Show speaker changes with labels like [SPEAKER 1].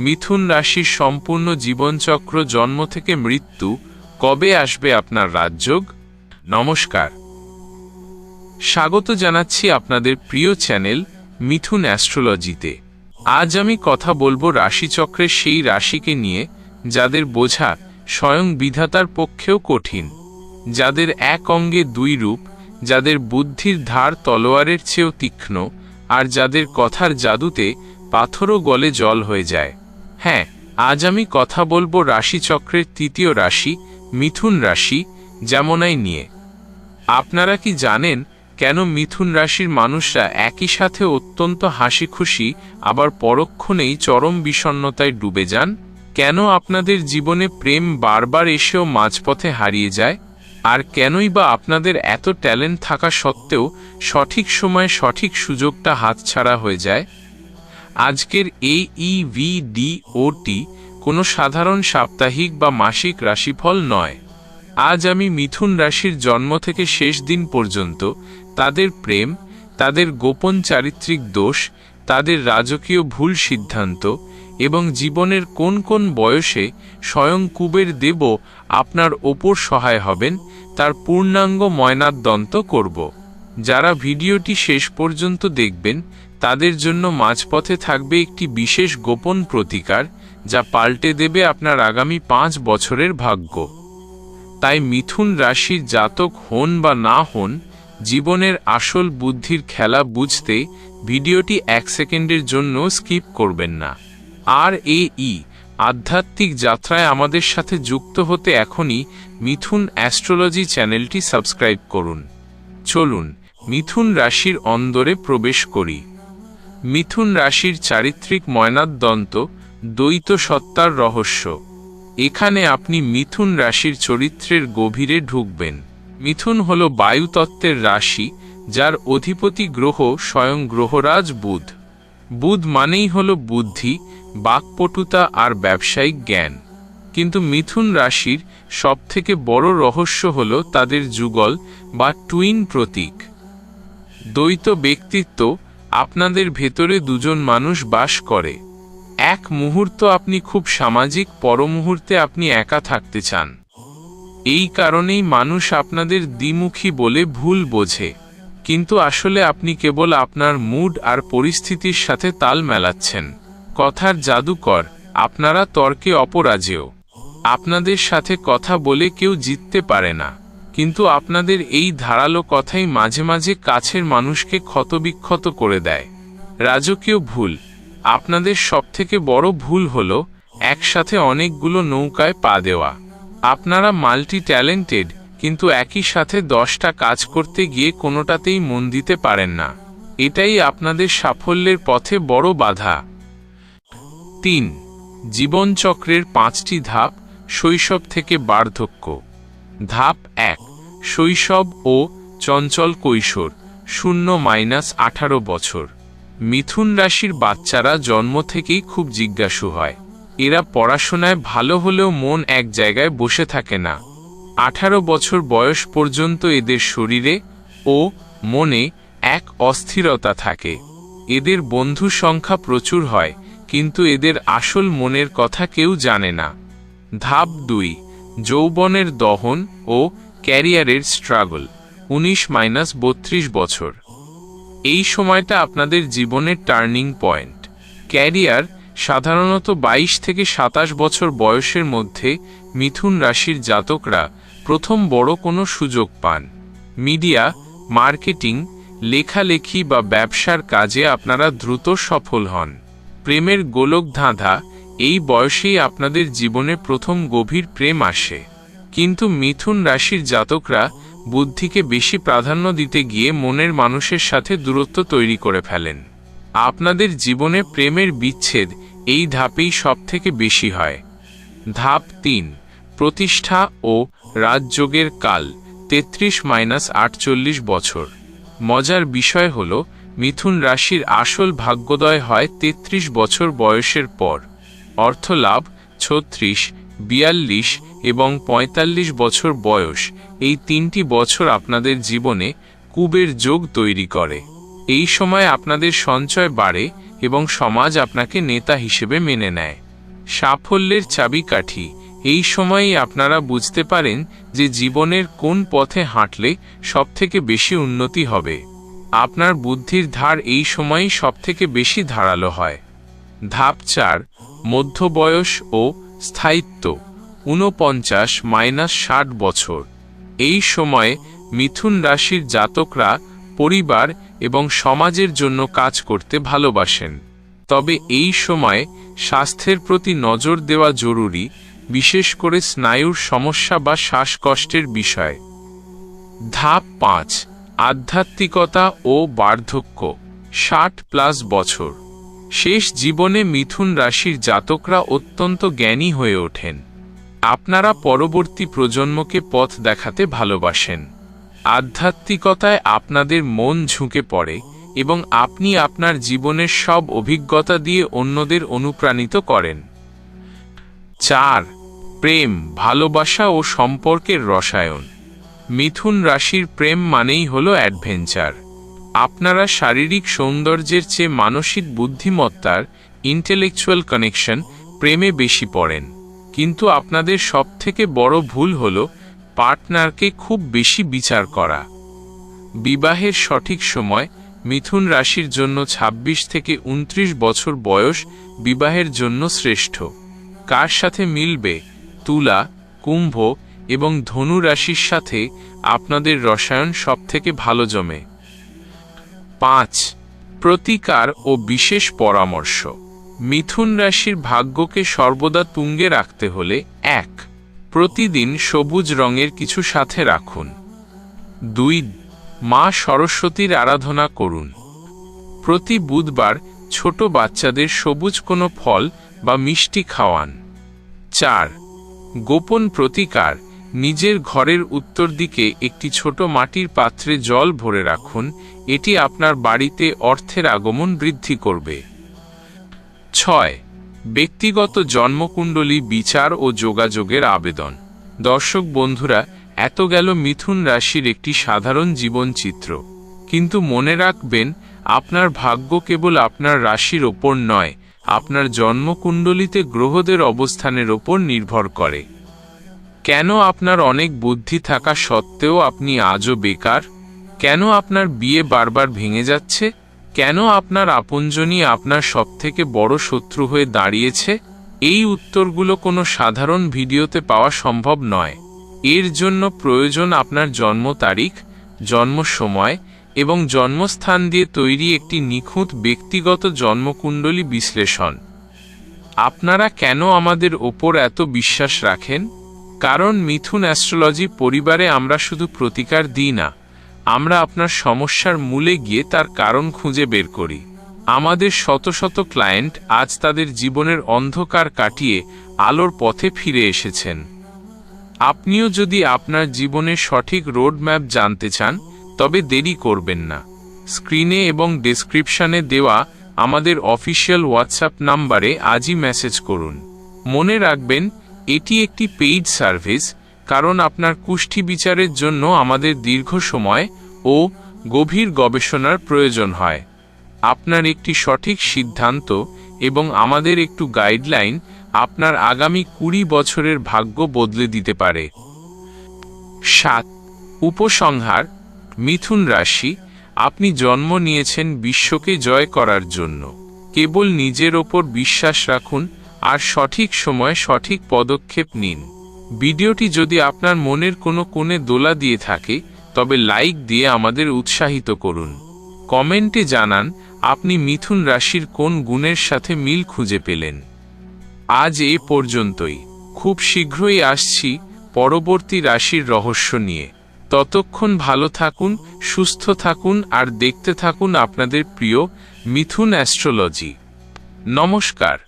[SPEAKER 1] মিথুন রাশির সম্পূর্ণ জীবনচক্র জন্ম থেকে মৃত্যু কবে আসবে আপনার রাজযোগ? নমস্কার। স্বাগত জানাচ্ছি আপনাদের প্রিয় চ্যানেল মিথুন অ্যাস্ট্রোলজিতে। আজ আমি কথা বলব রাশিচক্রের সেই রাশিকে নিয়ে, যাদের বোঝা স্বয়ং বিধাতার পক্ষেও কঠিন। যাদের এক অঙ্গে দুই রূপ, যাদের বুদ্ধির ধার তলোয়ারের চেয়েও তীক্ষ্ণ, আর যাদের কথার জাদুতে পাথরও গলে জল হয়ে যায়। হ্যাঁ আজ আমি কথা বলব রাশিচক্রের তৃতীয় রাশি, মিথুন রাশি যেমনাই নিয়ে। আপনারা কি জানেন কেন মিথুন রাশির মানুষরা একই সাথে অত্যন্ত হাসি খুশি আবার পরক্ষণেই চরম বিষণ্ণতায় ডুবে যান? কেন আপনাদের জীবনে প্রেম বারবার এসেও মাঝপথে হারিয়ে যায়? আর কেনই বা আপনাদের এত ট্যালেন্ট থাকা সত্ত্বেও সঠিক সময়ে সঠিক সুযোগটা হাতছাড়া হয়ে যায়? আজকের এই ইভিডি ওটি কোনো সাধারণ সাপ্তাহিক বা মাসিক রাশিফল নয়। আজ আমি মিথুন রাশির জন্ম থেকে শেষ দিন পর্যন্ত তাদের প্রেম, তাদের গোপন চারিত্রিক দোষ, তাদের রাজকীয় ভুল সিদ্ধান্ত এবং জীবনের কোন কোন বয়সে স্বয়ং কুবের দেব আপনার ওপর সহায় হবেন, তার পূর্ণাঙ্গ ময়নাদ্দন্ত করব। যারা ভিডিওটি শেষ পর্যন্ত দেখবেন তাদের জন্য মাঝপথে থাকবে একটি বিশেষ গোপন প্রতিকার, যা পাল্টে দেবে আপনার আগামী পাঁচ বছরের ভাগ্য। তাই মিথুন রাশির জাতক হন বা না হন, জীবনের আসল বুদ্ধির খেলা বুঝতে ভিডিওটি এক সেকেন্ডের জন্য স্কিপ করবেন না। আর এ ই, আধ্যাত্মিক যাত্রায় আমাদের সাথে যুক্ত হতে এখনই মিথুন অ্যাস্ট্রোলজি চ্যানেলটি সাবস্ক্রাইব করুন। চলুন, মিথুন রাশির অন্দরে প্রবেশ করি। মিথুন রাশির চারিত্রিক ময়নাদ্দন্ত দ্বৈত সত্তার রহস্য। এখানে আপনি মিথুন রাশির চরিত্রের গভীরে ঢুকবেন। মিথুন হল বায়ুতত্ত্বের রাশি, যার অধিপতি গ্রহ স্বয়ং গ্রহরাজ বুধ। বুধ মানেই হল বুদ্ধি, বাকপটুতা আর ব্যবসায়িক জ্ঞান। কিন্তু মিথুন রাশির সবথেকে বড় রহস্য হল তাদের যুগল বা টুইন প্রতীক। দ্বৈত ব্যক্তিত্ব আপনাদের ভেতরে দুজন মানুষ বাস করে। এক মুহূর্ত আপনি খুব সামাজিক পরমুহূর্তে আপনি একা থাকতে চান। এই কারণেই মানুষ আপনাদের দ্বিমুখী বলে ভুল বোঝে। কিন্তু আসলে আপনি কেবল আপনার মুড আর পরিস্থিতির সাথে তাল মেলাচ্ছেন। কথার জাদুকর, আপনারা তর্কে অপরাজেয়। আপনাদের সাথে কথা বলে কেউ জিততে পারে না। কিন্তু আপনাদের এই ধারালো কথাই মাঝে মাঝে কাছের মানুষকে ক্ষতবিক্ষত করে দেয়। রাজকীয় ভুল। আপনাদের সবথেকে বড় ভুল হল একসাথে অনেকগুলো নৌকায় পা দেওয়া। আপনারা মাল্টি ট্যালেন্টেড কিন্তু একই সাথে দশটা কাজ করতে গিয়ে কোনোটাতেই মন দিতে পারেন না। এটাই আপনাদের সাফল্যের পথে বড় বাধা। তিন। জীবনচক্রের পাঁচটি ধাপ শৈশব থেকে বার্ধক্য। ধাপ এক, শৈশব ও চঞ্চল কৈশোর, শূন্য মাইনাস আঠারো বছর। মিথুন রাশির বাচ্চারা জন্ম থেকেই খুব জিজ্ঞাসু হয়। এরা পড়াশোনায় ভালো হলেও মন এক জায়গায় বসে থাকে না। আঠারো বছর বয়স পর্যন্ত এদের শরীরে ও মনে এক অস্থিরতা থাকে। এদের বন্ধু সংখ্যা প্রচুর হয়, কিন্তু এদের আসল মনের কথা কেউ জানে না। ধাপ দুই যৌবনের দহন ও ক্যারিয়ারের স্ট্রাগল, উনিশ মাইনাস বত্রিশ বছর। এই সময়টা আপনাদের জীবনের টার্নিং পয়েন্ট। ক্যারিয়ার সাধারণত ২২ থেকে সাতাশ বছর বয়সের মধ্যে মিথুন রাশির জাতকরা প্রথম বড় কোনো সুযোগ পান। মিডিয়া, মার্কেটিং, লেখালেখি বা ব্যবসার কাজে আপনারা দ্রুত সফল হন। প্রেমের গোলক ধাঁধা এই বয়সেই আপনাদের জীবনে প্রথম গভীর প্রেম আসে। কিন্তু মিথুন রাশির জাতকরা বুদ্ধিকে বেশি প্রাধান্য দিতে গিয়ে মনের মানুষের সাথে দূরত্ব তৈরি করে ফেলেন। আপনাদের জীবনে প্রেমের বিচ্ছেদ এই ধাপেই সবথেকে বেশি হয়। ধাপ তিন, প্রতিষ্ঠা ও রাজযোগের কাল, তেত্রিশ মাইনাস আটচল্লিশ বছর। মজার বিষয় হল, মিথুন রাশির আসল ভাগ্যোদয় হয় ৩৩ বছর বয়সের পর। অর্থলাভ ছত্রিশ, বিয়াল্লিশ এবং ৪৫ বছর বয়স এই তিনটি বছর আপনাদের জীবনে কুবের যোগ তৈরি করে। এই সময় আপনাদের সঞ্চয় বাড়ে এবং সমাজ আপনাকে নেতা হিসেবে মেনে নেয়। সাফল্যের চাবিকাঠি, এই সময়েই আপনারা বুঝতে পারেন যে জীবনের কোন পথে হাঁটলে সবথেকে বেশি উন্নতি হবে। আপনার বুদ্ধির ধার এই সময়ই সবথেকে বেশি ধারালো হয়। ধাপ চার মধ্যবয়স ও স্থায়িত্ব, ঊনপঞ্চাশ মাইনাস ষাট বছর। এই সময়ে মিথুন রাশির জাতকরা পরিবার এবং সমাজের জন্য কাজ করতে ভালোবাসেন। তবে এই সময়ে স্বাস্থ্যের প্রতি নজর দেওয়া জরুরি, বিশেষ করে স্নায়ুর সমস্যা বা শ্বাসকষ্টের বিষয়। ধাপ পাঁচ, আধ্যাত্মিকতা ও বার্ধক্য, ষাট প্লাস বছর। শেষ জীবনে মিথুন রাশির জাতকরা অত্যন্ত জ্ঞানী হয়ে ওঠেন। আপনারা পরবর্তী প্রজন্মকে পথ দেখাতে ভালোবাসেন। আধ্যাত্মিকতায় আপনাদের মন ঝুঁকে পড়ে এবং আপনি আপনার জীবনের সব অভিজ্ঞতা দিয়ে অন্যদের অনুপ্রাণিত করেন। চার, প্রেম, ভালোবাসা ও সম্পর্কের রসায়ন। মিথুন রাশির প্রেম মানেই হল অ্যাডভেঞ্চার। আপনারা শারীরিক সৌন্দর্যের চেয়ে মানসিক বুদ্ধিমত্তার ইন্টেলেকচুয়াল কানেকশন প্রেমে বেশি পড়েন। কিন্তু আপনাদের সবথেকে বড় ভুল হল পার্টনারকে খুব বেশি বিচার করা। বিবাহের সঠিক সময় মিথুন রাশির জন্য ২৬ থেকে ২৯ বছর বয়স বিবাহের জন্য শ্রেষ্ঠ। কার সাথে মিলবে? তুলা, কুম্ভ এবং ধনু রাশির সাথে আপনাদের রসায়ন সবথেকে ভালো জমে। পাঁচ, প্রতিকার ও বিশেষ পরামর্শ। মিথুন রাশির ভাগ্যকে সর্বদা তুঙ্গে রাখতে হলে, এক, প্রতিদিন সবুজ রঙের কিছু সাথে রাখুন। দুই, মা সরস্বতীর আরাধনা করুন। প্রতি বুধবার ছোট বাচ্চাদের সবুজ কোনো ফল বা মিষ্টি খাওয়ান। চার, গোপন প্রতিকার, নিজের ঘরের উত্তর দিকে একটি ছোট মাটির পাত্রে জল ভরে রাখুন এটি আপনার বাড়িতে অর্থের আগমন বৃদ্ধি করবে। ছয়, ব্যক্তিগত জন্মকুণ্ডলী বিচার ও যোগাযোগের আবেদন। দর্শক বন্ধুরা, এত গেল মিথুন রাশির একটি সাধারণ জীবনচিত্র। কিন্তু মনে রাখবেন, আপনার ভাগ্য কেবল আপনার রাশির ওপর নয়, আপনার জন্মকুণ্ডলিতে গ্রহদের অবস্থানের ওপর নির্ভর করে। কেন আপনার অনেক বুদ্ধি থাকা সত্ত্বেও আপনি আজও বেকার? কেন আপনার বিয়ে বারবার ভেঙে যাচ্ছে? কেন আপনার আপনজনই আপনার সবথেকে বড় শত্রু হয়ে দাঁড়িয়েছে? এই উত্তরগুলো কোনো সাধারণ ভিডিওতে পাওয়া সম্ভব নয়। এর জন্য প্রয়োজন আপনার জন্ম তারিখ, জন্ম সময় এবং জন্মস্থান দিয়ে তৈরি একটি নিখুঁত ব্যক্তিগত জন্মকুণ্ডলী বিশ্লেষণ। আপনারা কেন আমাদের ওপর এত বিশ্বাস রাখেন? কারণ মিথুন অ্যাস্ট্রোলজি পরিবারে আমরা শুধু প্রতিকার দিই না। আমরা আপনার সমস্যার মূলে গিয়ে তার কারণ খুঁজে বের করি। আমাদের শত শত ক্লায়েন্ট আজ তাদের জীবনের অন্ধকার কাটিয়ে আলোর পথে ফিরে এসেছেন। আপনিও যদি আপনার জীবনের সঠিক রোডম্যাপ জানতে চান, তবে দেরি করবেন না। স্ক্রিনে এবং ডেসক্রিপশনে দেওয়া আমাদের অফিসিয়াল হোয়াটসঅ্যাপ নাম্বারে আজই মেসেজ করুন। মনে রাখবেন, এটি একটি পেইড সার্ভিস, কারণ আপনার কুষ্ঠি বিচারের জন্য আমাদের দীর্ঘ সময় ও গভীর গবেষণার প্রয়োজন হয়। আপনার একটি সঠিক সিদ্ধান্ত এবং আমাদের একটু গাইডলাইন আপনার আগামী কুড়ি বছরের ভাগ্য বদলে দিতে পারে। সাত, উপসংহার, মিথুন রাশি, আপনি জন্ম নিয়েছেন বিশ্বকে জয় করার জন্য। কেবল নিজের ওপর বিশ্বাস রাখুন আর সঠিক সময়ে সঠিক পদক্ষেপ নিন। ভিডিওটি যদি আপনার মনের কোনো কোণে দোলা দিয়ে থাকে তবে লাইক দিয়ে আমাদের উৎসাহিত করুন। কমেন্টে জানান, আপনি মিথুন রাশির কোন গুণের সাথে মিল খুঁজে পেলেন। আজ এ পর্যন্তই। খুব শীঘ্রই আসছি পরবর্তী রাশির রহস্য নিয়ে। ততক্ষণ ভালো থাকুন, সুস্থ থাকুন আর দেখতে থাকুন আপনাদের প্রিয় মিথুন অ্যাস্ট্রোলজি। নমস্কার।